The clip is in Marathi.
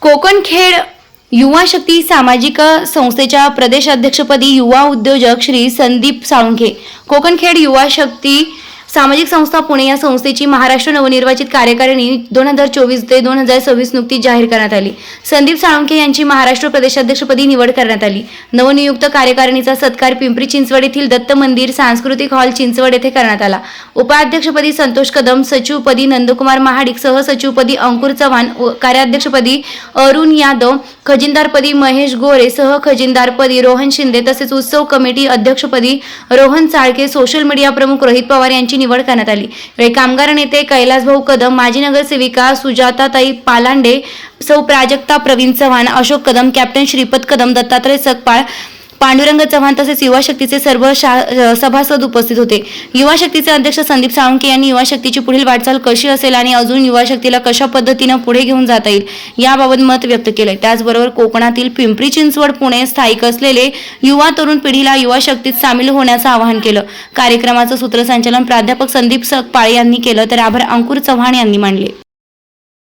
कोकणखेड युवा शक्ती सामाजिक संस्थेच्या प्रदेशाध्यक्षपदी युवा उद्योजक श्री संदीप साळुंखे. कोकणखेड युवा शक्ती सामाजिक संस्था पुणे या संस्थेची महाराष्ट्र नवनिर्वाचित कार्यकारिणी दोन हजार चोवीस ते दोन हजार सव्वीस नुकतीच जाहीर करण्यात आली. संदीप साळुंखे यांची महाराष्ट्र प्रदेशाध्यक्षपदी निवड करण्यात आली. नवनियुक्त कार्यकारिणीचा सत्कार पिंपरी चिंचवड येथील दत्त मंदिर सांस्कृतिक हॉल चिंचवड येथे करण्यात आला. उपाध्यक्षपदी संतोष कदम सचिवपदी नंदकुमार महाडिक सहसचिवपदी अंकुर चव्हाण व कार्याध्यक्षपदी अरुण यादव खजिनदारपदी महेश गोरे सह खजिनदारपदी रोहन शिंदे तसेच उत्सव कमिटी अध्यक्षपदी रोहन चाळके सोशल मीडिया प्रमुख रोहित पवार यांची निवड करण्यात आली. यावेळी कामगार नेते कैलासभाऊ कदम माजी नगरसेविका सुजाताताई पालांडे सौ प्राजक्ता प्रवीण चव्हाण अशोक कदम कॅप्टन श्रीपद कदम दत्तात्रय सकपाळ पांडुरंग चव्हाण तसेच युवा शक्तीचे सर्व शा- सभासद उपस्थित होते. युवा शक्तीचे अध्यक्ष संदीप साळुंके यांनी युवा शक्तीची पुढील वाटचाल कशी असेल आणि अजून युवा शक्तीला कशा पद्धतीनं पुढे घेऊन जाता येईल याबाबत मत व्यक्त केलंय. त्याचबरोबर कोकणातील पिंपरी चिंचवड पुणे स्थायिक असलेले युवा तरुण पिढीला युवा शक्तीत सामील होण्याचं आवाहन केलं. कार्यक्रमाचं सूत्रसंचालन प्राध्यापक संदीप सकपाळे यांनी केलं. तर आभार अंकुर चव्हाण यांनी मांडले.